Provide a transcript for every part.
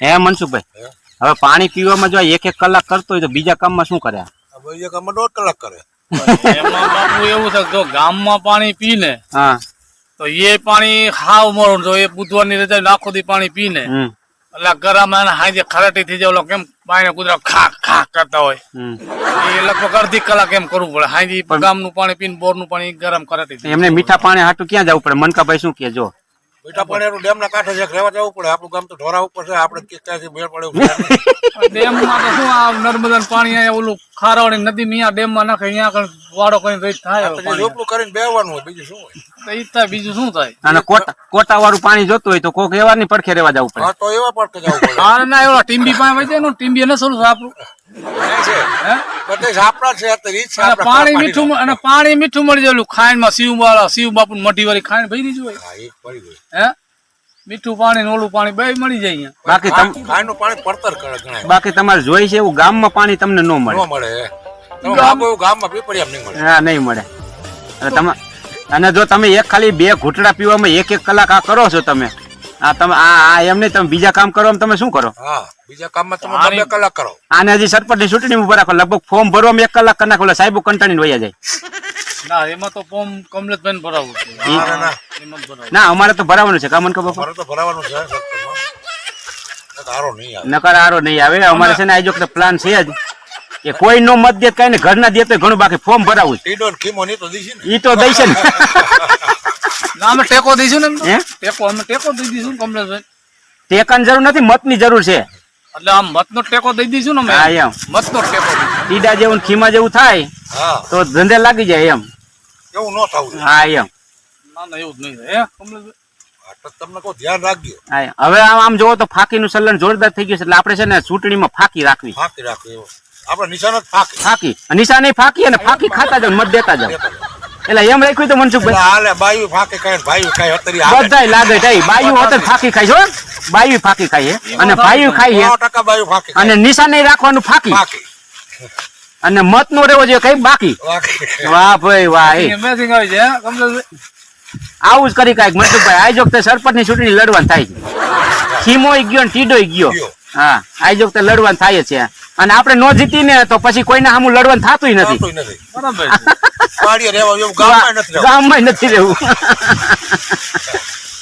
હે મનસુખભાઈ? હવે પાણી પીવામાં જો એક એક કલાક કરતો હોય તો બીજા કામમાં શું કરે? બીજા કામમાં દોઢ કલાક કરે. એમાં બાપુ એવું છે જો ગામમાં પાણી પીને હા. તો એ પાણી હાવ મોડું તો એ બુધવારની રજા આખો દી પાણી પીને ને એટલે ગરમ હાજે ખરાટી થઈ જાય ઓલો કેમ પાણી કુતરા ખાક ખાક કરતા હોય. એ લગભગ અડધી કલાક એમ કરવું પડે. હાજી ગામનું પાણી પીને બોરનું પાણી ગરમ કરાટી થઈ એમને મીઠા પાણી હાટું ક્યાં જવું પડે? મનકાભાઈ શું કે જો? મીઠા પાણી ડેમ ના કાંઠે છે રહેવા જવું પડે. આપણું ગામ તો ઢોરા ઉપર છે. આપણે કે ક્યાંથી મેળ પડે ડેમમાં તો શું આ નર્મદાનું પાણી અહીંયા ઓલું ખારાવાળી નદી મિયા ડેમમાં નાખે અહીંયા આગળ વાડો કઈ રહી થાય રોપલું કરીને બેહવાનું હોય બીજું શું હોય? તો બીજું શું થાય? અને કોટા કોટા વાળું પાણી જોતું હોય તો કોક એવા ની પડખે રહેવા જવું પડે. હા તો એવા પડખે જવું પડે. ના એવડા ટીમ્બી પાસે વહી જાય ને ટીમ્બી આપણું પાણી મીઠું અને પાણી મીઠું મળી જાય ખાંડમાં શિવ શિવ બાપુ મઢી વાળી ખાંડ ભરી દીધું હોય. હા, મીઠું પાણી ને ઓલું પાણી બે મળી જાય અહીંયા. બાકી ખાંડનું ખાંડનું પાણી પડતર કરે ગણાય બાકી તમારે જોઈ છે એવું ગામમાં પાણી તમને ન મળે. ન મળે. ગામમાં નહીં મળે. હા નહીં મળે. અને તમે અને જો તમે એક ખાલી બે ઘૂંટડા પીવામાં એક એક કલાક આ કરો છો તમે આ તમે આ આ એમ નહીં તમે બીજા કામ કરો તમે શું કરો? હા બીજા કામમાં તમે બે કલાક કરો. આને હજી સરપંચની ચૂંટણી ઊભા રાખો લગભગ ફોર્મ ભરવામાં એક કલાક કરી નાખો સાહેબ કંટાળીને વયા જાય. ના એમાં તો ફોર્મ કમલેશભાઈ ભરાવું છે. ના અમારે તો ભરાવાનું છે કામન ખબર મારે તો ભરાવાનું છે. નકર હારો નહીં આવે. નકર આરો નહીં આવે. અમારે છે ને આ જો પ્લાન છે જ કે કોઈ નો મત દે કઈ ને ઘરના દે તો ઘણું બાકી ફોર્મ ભરાવું ઈ તો દઈ છે ને. ના અમે ટેકો દઈશું ને હે? ટેકો અમે ટેકો દઈ દઈશું કમલેશભાઈ. ટેકાની જરૂર નથી મતની જરૂર છે. એટલે આમ મતનો ટેકો દઈ દઈશું ને હા અમે એમ. મતનો ટેકો ટીડા જેવું ખીમા જેવું થાય તો ધંધે લાગી જાય એમ. એવું ન થવું હા એમ. ના ના એવું જ નહીં થાય. હે કમલેશભાઈ? હા, તમને કહું ધ્યાન રાખજો. એમ. હવે આમ આમ જોવો તો ફાકીનું સલન જોરદાર થઈ ગયું છે એટલે આપણે છે ને ચૂંટણીમાં ફાકી રાખવી. ફાકી રાખવી આપણે નિશાન જ ફાંકી. ફાકી. નિશાન ફાકી અને ફાકી ખાતા જાવ મત દેતા જાવ એટલે એમ રાખ્યું તો મનસુખભાઈ હાલે બાયું ફાકી ખાય ભાઈ ખાય અત્યારે. બધાય લાગે થાય બાયું અત્યારે ફાકી ખાય છો બાયું ફાકી ખાય અને ભાઈયું ખાય સો ટકા બાયું ફાંકે અને નિશાને રાખવાનું ફાકી. અને મત નો રહેવો જોઈએ કઈ બાકી? વાહ ભાઈ વાહ છે આવું જ કરી કાંઈક. મનસુખભાઈ આ તે સરપંચની ચૂંટણી લડવાનું થાય છે. ખીમો ગયો ને ટીડોય ગયો. ગયો. હા આ તે લડવાનું થાય છે. અને આપણે નો જીતી ને તો પછી કોઈને સામું લડવાનું થતું નથી. થતુંય નથી. બરાબર. છે. વાડીએ રહેવા એવું ગામમાં નથી રહેવું. ગામમાં નથી રહેવું.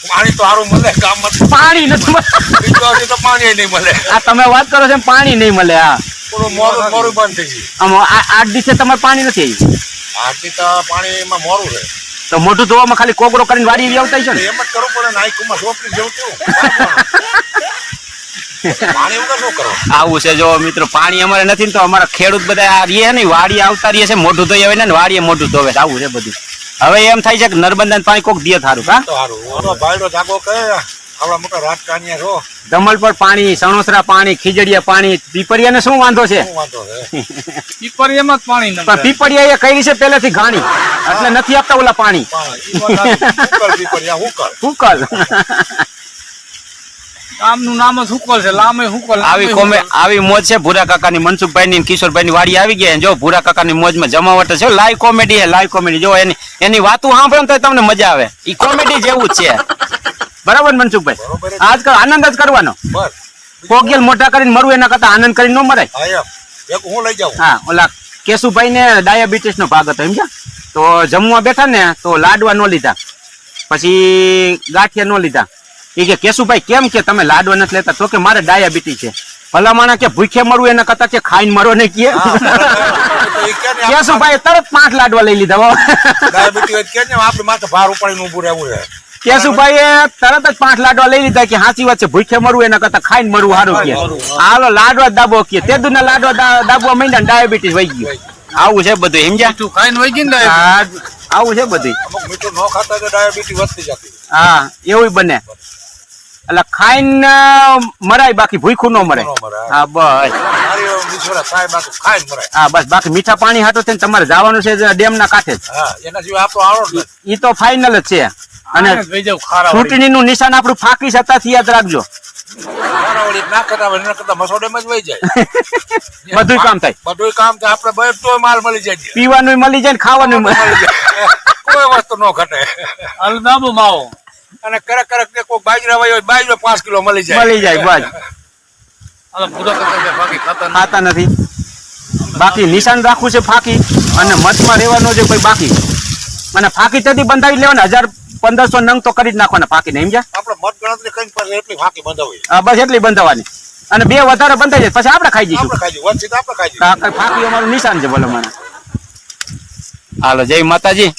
પાણી તો સારું મળે ગામમાં પાણી નથી. તો પાણી નહીં મળે. આ તમે વાત કરો છો પાણી નહીં મળે હા. મોરું મોરું બંધ થઈ ગયું. આમ આ- આઠ દિવસે તમારે પાણી નથી આવ્યું આરતી તો પાણીમાં મોરું રહે તો મોઢું ધોવામાં ખાલી કોગરો કરીને વાડી આવતા છે ને? એમ જ કરવું પડે ને આઈકુમાં સોપડી જેવું કેવું પાણી વગર શું કરો આવું છે જો મિત્રો પાણી અમારે નથી તો અમારા ખેડૂત બધા આ રીએ ને વાડી આવતા રહીએ છે મોઢું ધોઈ આવે ને વાડીએ મોઢું ધોવે છે. આવું છે બધું. હવે એમ થાય છે કે નર્મદા પાણી કોક દે થારું છો દમણ પર પાણી સણોસરા પાણી ખીજડીયા પાણી પીપળિયાને શું વાંધો છે? શું વાંધો છે? પીપળિયામાં જ પાણી પણ એ કઈ છે પહેલેથી ઘાણી. એટલે નથી આપતા ઓલા પાણી. પાણી. ગામનું નામ જ હુકલ છે લામે હુકલ આવી કોમે આવી મોજ છે ભૂરા કાકાની મનસુખભાઈ ની કિશોરભાઈ વાડી આવી ગયા જો ભૂરા કાકાની મોજમાં જમાવટ છે લાઈવ કોમેડી હે લાઈવ કોમેડી. જો એની એની વાતો સાંભળો તો તમને મજા આવે. ઈ કોમેડી જેવું જ છે. બરાબર મનસુખભાઈ? આજકાલ આનંદ જ કરવાનો. બસ. કોગેલ મોટા કરીને મરવું એના કરતા આનંદ કરીને ન મરાય. હા એક હું લઈ જાઉં. હા ઓલા કેશુભાઈ ને ડાયાબિટીસ નો ભાગ હતો એમ છે તો જમવા બેઠા ને તો લાડવા નો લીધા. પછી ગાંઠિયા નો લીધા. એ કે કેશુભાઈ કેમ કે તમે લાડવા નથી લેતા? તો કે મારે ડાયાબિટી છે. ભલામણા કે ભૂખે મરવું એના કરતા કે ખાઈને મરો ને કે? કેશુભાઈ તરત પાંચ લાડવા લઈ લીધા હો. ડાયાબિટીસ હોય તો કે ને આપણે માથે ભાર ઉપાડીને ઉભું રહેવું છે. કેશુભાઈ તરત જ પાંચ લાડવા લઈ લીધા કે સાચી વાત છે ભૂખે મરવું એના કરતા ખાઈને મરવું સારું કે. હાલો લાડવા દાબો કે. તે દુના લાડવા દાબવા મહિના ને ડાયાબિટીસ વહી ગયું. આવું છે બધું સમજ્યા? તું ખાઈને વહી ગઈ આવું છે બધું મીઠું ન ખાતા ડાયાબિટીસ વધતી જતી. હા એવું બને. એટલે ખાઈને મરાય બાકી ભૂખું ન મરાય. હા બસ. હા બસ. બાકી મીઠા પાણી હાટો થઈને તમારે જવાનું છે ડેમ ના કાંઠે. ઈ તો ફાઇનલ જ છે. અને. ચૂંટણી નું નિશાન આપણું ફાકી સત્તાથી યાદ રાખજો. બધું કામ થાય. બધું કામ થાય આપડે માલ મળી જાય પીવાનું મળી જાય ને ખાવાનું મળી જાય. કોઈ વસ્તુ ન ઘટે. અલદાબુ માવો. અને કરક કરક ને કોઈ બાજરા વાયો હોય બાજરો પાંચ કિલો મળી જાય. મળી જાય બસ. હાલો ભૂરા બાકી ખાતા નથી. બાકી નિશાન રાખવું છે ફાકી અને મતમાં રહેવાનો છે કોઈ બાકી. અને ફાકી તેથી બંધાવી લેવાના હજાર પંદરસો નંગ તો કરી જ નાખવાના ફાકીને સમજ્યા આપણે મત ગણતરી કઈ પછી એટલી ફાંકી બંધાવી. હા બસ એટલી બંધાવાની. અને બે વધારે બંધાઈ જાય પછી આપણે ખાઈ જઈશું. ફાકી અમારું નિશાન છે ભલે મને. હાલો જય માતાજી.